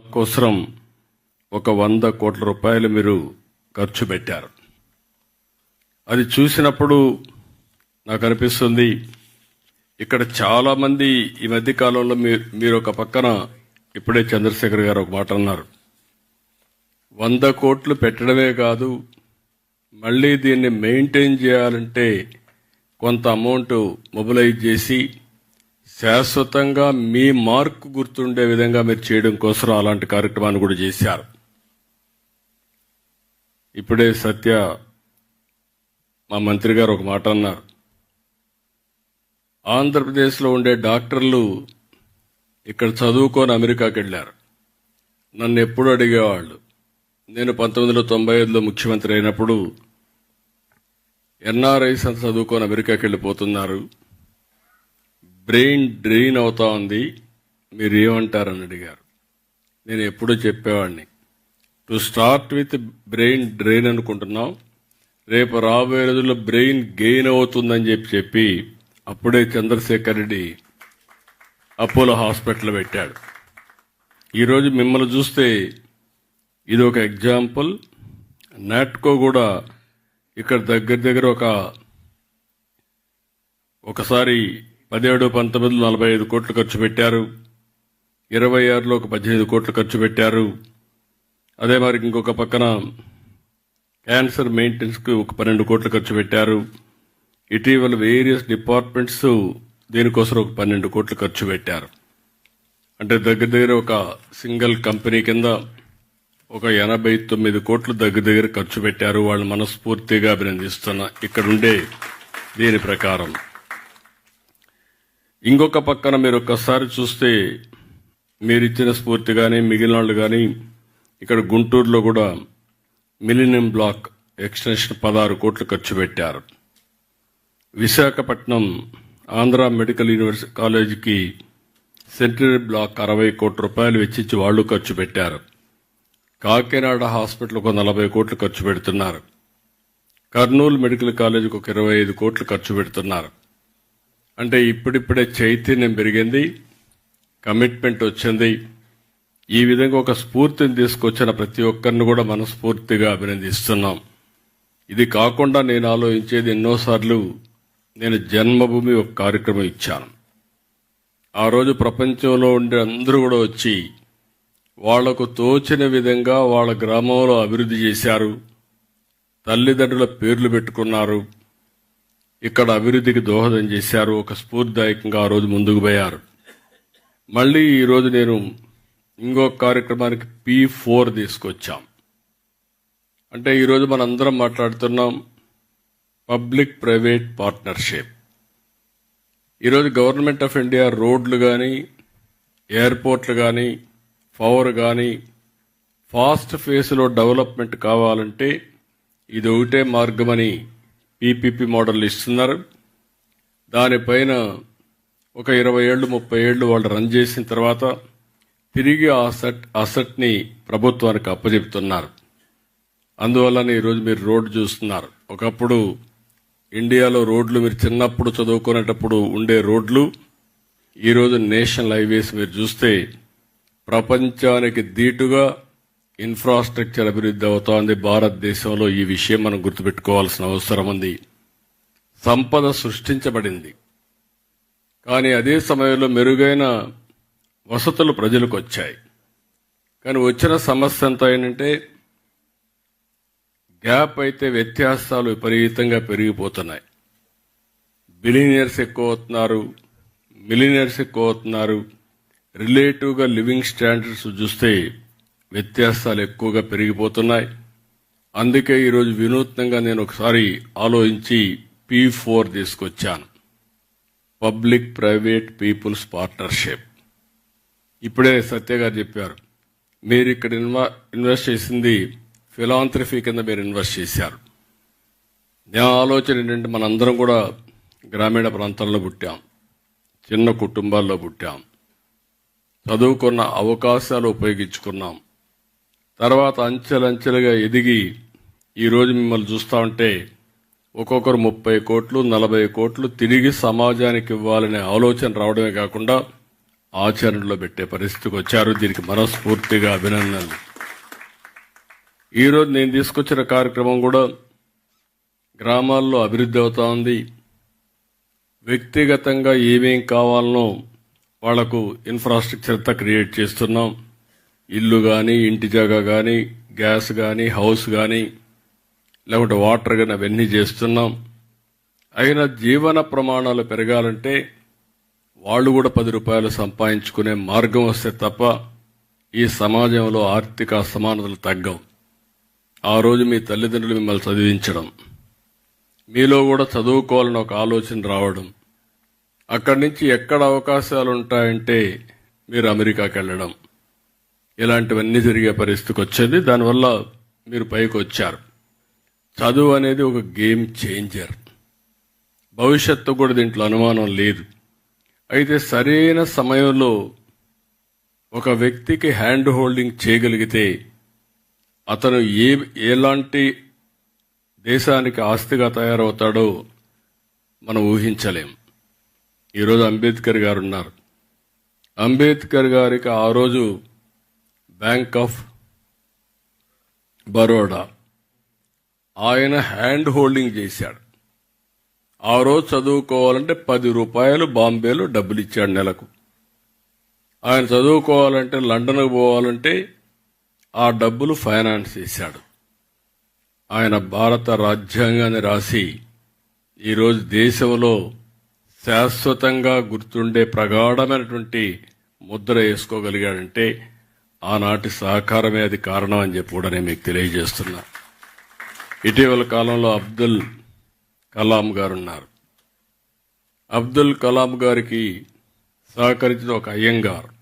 కోసం ఒక వంద కోట్ల రూపాయలు మీరు ఖర్చు పెట్టారు. అది చూసినప్పుడు నాకు అనిపిస్తుంది ఇక్కడ చాలామంది ఈ మధ్య కాలంలో మీరు మీరు ఒక పక్కన ఇప్పుడే చంద్రశేఖర్ గారు ఒక మాట అన్నారు. వంద కోట్లు పెట్టడమే కాదు మళ్ళీ దీన్ని మెయింటైన్ చేయాలంటే కొంత అమౌంట్ మొబిలైజ్ చేసి శాశ్వతంగా మీ మార్క్ గుర్తుండే విధంగా మీరు చేయడం కోసం అలాంటి కార్యక్రమాన్ని కూడా చేశారు. ఇప్పుడే సత్య మా మంత్రి గారు ఒక మాట అన్నారు. ఆంధ్రప్రదేశ్లో ఉండే డాక్టర్లు ఇక్కడ చదువుకొని అమెరికాకి వెళ్ళారు. నన్ను ఎప్పుడు అడిగేవాళ్ళు. నేను పంతొమ్మిది వందల తొంభై ఐదులో ముఖ్యమంత్రి అయినప్పుడు ఎన్ఆర్ఐస్ అంతా చదువుకొని అమెరికాకి వెళ్ళిపోతున్నారు. బ్రెయిన్ డ్రెయిన్ అవుతా ఉంది. మీరు ఏమంటారని అడిగారు. నేను ఎప్పుడూ చెప్పేవాడిని to start with brain drain అనుకుంటున్నాం. రేపు రాబోయే రోజుల్లో బ్రెయిన్ గెయిన్ అవుతుందని చెప్పి చెప్పి అప్పుడే చంద్రశేఖర్ రెడ్డి అపోలో హాస్పిటల్ పెట్టాడు. ఈరోజు మిమ్మల్ని చూస్తే ఇది ఒక ఎగ్జాంపుల్. నాట్కో కూడా ఇక్కడ దగ్గర దగ్గర ఒక ఒకసారి పదిహేడు పంతొమ్మిది నలభై ఐదు కోట్లు ఖర్చు పెట్టారు. ఇరవై ఆరులో ఒక పద్దెనిమిది కోట్లు ఖర్చు పెట్టారు. అదే మరి ఇంకొక పక్కన క్యాన్సర్ మెయింటెనెన్స్కి ఒక పన్నెండు కోట్లు ఖర్చు పెట్టారు. ఇటీవల వేరియస్ డిపార్ట్మెంట్స్ దీనికోసం ఒక పన్నెండు కోట్లు ఖర్చు పెట్టారు. అంటే దగ్గర దగ్గర ఒక సింగిల్ కంపెనీ కింద ఒక ఎనభై తొమ్మిది కోట్లు దగ్గర దగ్గర ఖర్చు పెట్టారు. వాళ్ళు మనస్ఫూర్తిగా అభినందిస్తున్నా. ఇక్కడుండే దీని ప్రకారం. ఇంకొక పక్కన మీరు ఒక్కసారి చూస్తే మీరిచ్చిన స్ఫూర్తి కానీ మిగిలిన వాళ్ళు కానీ ఇక్కడ గుంటూరులో కూడా మిలినియం బ్లాక్ ఎక్స్టెన్షన్ పదహారు కోట్లు ఖర్చు పెట్టారు. విశాఖపట్నం ఆంధ్ర మెడికల్ యూనివర్సిటీ కాలేజీకి సెంట్రల్ బ్లాక్ అరవై కోట్ల రూపాయలు వెచ్చించి వాళ్ళు ఖర్చు పెట్టారు. కాకినాడ హాస్పిటల్ ఒక నలభై కోట్లు ఖర్చు పెడుతున్నారు. కర్నూలు మెడికల్ కాలేజీకి ఒక ఇరవై ఐదు కోట్లు ఖర్చు పెడుతున్నారు. అంటే ఇప్పుడిప్పుడే చైతన్యం పెరిగింది కమిట్మెంట్ వచ్చింది. ఈ విధంగా ఒక స్ఫూర్తిని తీసుకొచ్చిన ప్రతి ఒక్కరిని కూడా మనస్ఫూర్తిగా అభినందిస్తున్నాం. ఇది కాకుండా నేను ఆలోచించేది ఎన్నోసార్లు నేను జన్మభూమి ఒక కార్యక్రమం ఇచ్చాను. ఆ రోజు ప్రపంచంలో ఉండే అందరూ కూడా వచ్చి వాళ్ళకు తోచిన విధంగా వాళ్ళ గ్రామంలో అభివృద్ధి చేశారు. తల్లిదండ్రుల పేర్లు పెట్టుకున్నారు. ఇక్కడ అభివృద్ధికి దోహదం చేశారు. ఒక స్ఫూర్తిదాయకంగా ఆ రోజు ముందుకు పోయారు. మళ్ళీ ఈరోజు నేను ఇంకో కార్యక్రమానికి పి ఫోర్ తీసుకొచ్చాం. అంటే ఈరోజు మనందరం మాట్లాడుతున్నాం పబ్లిక్ ప్రైవేట్ పార్ట్నర్షిప్. ఈరోజు గవర్నమెంట్ ఆఫ్ ఇండియా రోడ్లు కానీ ఎయిర్పోర్ట్లు కానీ పవర్ కానీ ఫాస్ట్ ఫేస్లో డెవలప్మెంట్ కావాలంటే ఇది ఒకటే మార్గమని పీపీపీ మోడల్ ఇస్తున్నారు. దానిపైన ఒక ఇరవై ఏళ్ళు ముప్పై ఏళ్ళు వాళ్ళు రన్ చేసిన తర్వాత తిరిగి ఆ సెట్ అసెట్ని ప్రభుత్వానికి అప్పచెప్తున్నారు అందువల్లనే ఈరోజు మీరు రోడ్డు చూస్తున్నారు. ఒకప్పుడు ఇండియాలో రోడ్లు మీరు చిన్నప్పుడు చదువుకునేటప్పుడు ఉండే రోడ్లు ఈరోజు నేషనల్ హైవేస్ మీరు చూస్తే ప్రపంచానికి దీటుగా ఇన్ఫ్రాస్ట్రక్చర్ అభివృద్ధి అవుతోంది. భారతదేశంలో ఈ విషయం మనం గుర్తుపెట్టుకోవాల్సిన అవసరం ఉంది. సంపద సృష్టించబడింది. కానీ అదే సమయంలో మెరుగైన వసతులు ప్రజలకు వచ్చాయి కానీ వచ్చిన సమస్య ఎంత ఏంటంటే గ్యాప్ అయితే వ్యత్యాసాలు విపరీతంగా పెరిగిపోతున్నాయి. బిలినియర్స్ ఎక్కువ అవుతున్నారు మిలినియర్స్ ఎక్కువ అవుతున్నారు రిలేటివ్గా లివింగ్ స్టాండర్డ్స్ చూస్తే వ్యత్యాసాలు ఎక్కువగా పెరిగిపోతున్నాయి. అందుకే ఈరోజు వినూత్నంగా నేను ఒకసారి ఆలోచించి పీ ఫోర్ తీసుకొచ్చాను. Public private people's partnership. ఇప్పుడే సత్య గారు చెప్పారు మీరు ఇక్కడ ఇన్వా ఇన్వెస్ట్ చేసింది ఫిలాంథ్రఫీ కింద మీరు ఇన్వెస్ట్ చేశారు. నా ఆలోచన ఏంటంటే మనందరం కూడా గ్రామీణ ప్రాంతాల్లో పుట్టాం చిన్న కుటుంబాల్లో పుట్టాం చదువుకున్న అవకాశాలు ఉపయోగించుకున్నాం. తర్వాత అంచెలంచెలుగా ఎదిగి ఈరోజు మిమ్మల్ని చూస్తా ఉంటే ఒక్కొక్కరు ముప్పై కోట్లు నలభై కోట్లు తిరిగి సమాజానికి ఇవ్వాలనే ఆలోచన రావడమే కాకుండా ఆచరణలో పెట్టే పరిస్థితికి వచ్చారు. దీనికి మనస్ఫూర్తిగా అభినందనలు. ఈరోజు నేను తీసుకొచ్చిన కార్యక్రమం కూడా గ్రామాల్లో అభివృద్ధి అవుతా ఉంది. వ్యక్తిగతంగా ఏమేం కావాలనో వాళ్ళకు ఇన్ఫ్రాస్ట్రక్చర్ అంతా క్రియేట్ చేస్తున్నాం. ఇల్లు కానీ ఇంటి జాగా కానీ గ్యాస్ కానీ హౌస్ కానీ లేకుంటే వాటర్ కానీ అవన్నీ చేస్తున్నాం. అయినా జీవన ప్రమాణాలు పెరగాలంటే వాళ్ళు కూడా పది రూపాయలు సంపాదించుకునే మార్గం వస్తే తప్ప ఈ సమాజంలో ఆర్థిక అసమానతలు తగ్గవు. ఆ రోజు మీ తల్లిదండ్రులు మిమ్మల్ని చదివించడం మీలో కూడా చదువుకోవాలని ఒక ఆలోచన రావడం అక్కడి నుంచి ఎక్కడ అవకాశాలు ఉంటాయంటే మీరు అమెరికాకి వెళ్ళడం. ఇలాంటివన్నీ జరిగే పరిస్థితికి వచ్చింది. దానివల్ల మీరు పైకి వచ్చారు. చదువు అనేది ఒక గేమ్ చేంజర్. భవిష్యత్తు కూడా దీంట్లో అనుమానం లేదు. అయితే సరైన సమయంలో ఒక వ్యక్తికి హ్యాండ్ హోల్డింగ్ చేయగలిగితే అతను ఏ ఎలాంటి దేశానికి ఆస్తిగా తయారవుతాడో మనం ఊహించలేం. ఈరోజు అంబేద్కర్ గారు ఉన్నారు. అంబేద్కర్ గారికి ఆ రోజు బ్యాంక్ ఆఫ్ బరోడా. ఆయన హ్యాండ్ హోల్డింగ్ చేశాడు. ఆ రోజు చదువుకోవాలంటే పది రూపాయలు బాంబేలో డబ్బులు ఇచ్చాడు నెలకు. ఆయన చదువుకోవాలంటే లండన్కు పోవాలంటే ఆ డబ్బులు ఫైనాన్స్ చేశాడు. ఆయన భారత రాజ్యాంగాన్ని రాసి ఈరోజు దేశంలో శాశ్వతంగా గుర్తుండే ప్రగాఢమైనటువంటి ముద్ర వేసుకోగలిగాడంటే ఆనాటి సహకారమే అది కారణం అని చెప్పి కూడా నేను మీకు తెలియజేస్తున్నా. ఇటీవల కాలంలో అబ్దుల్ కలాం గారు ఉన్నారు అబ్దుల్ కలాం గారికి సహకరించిన ఒక అయ్యంగారు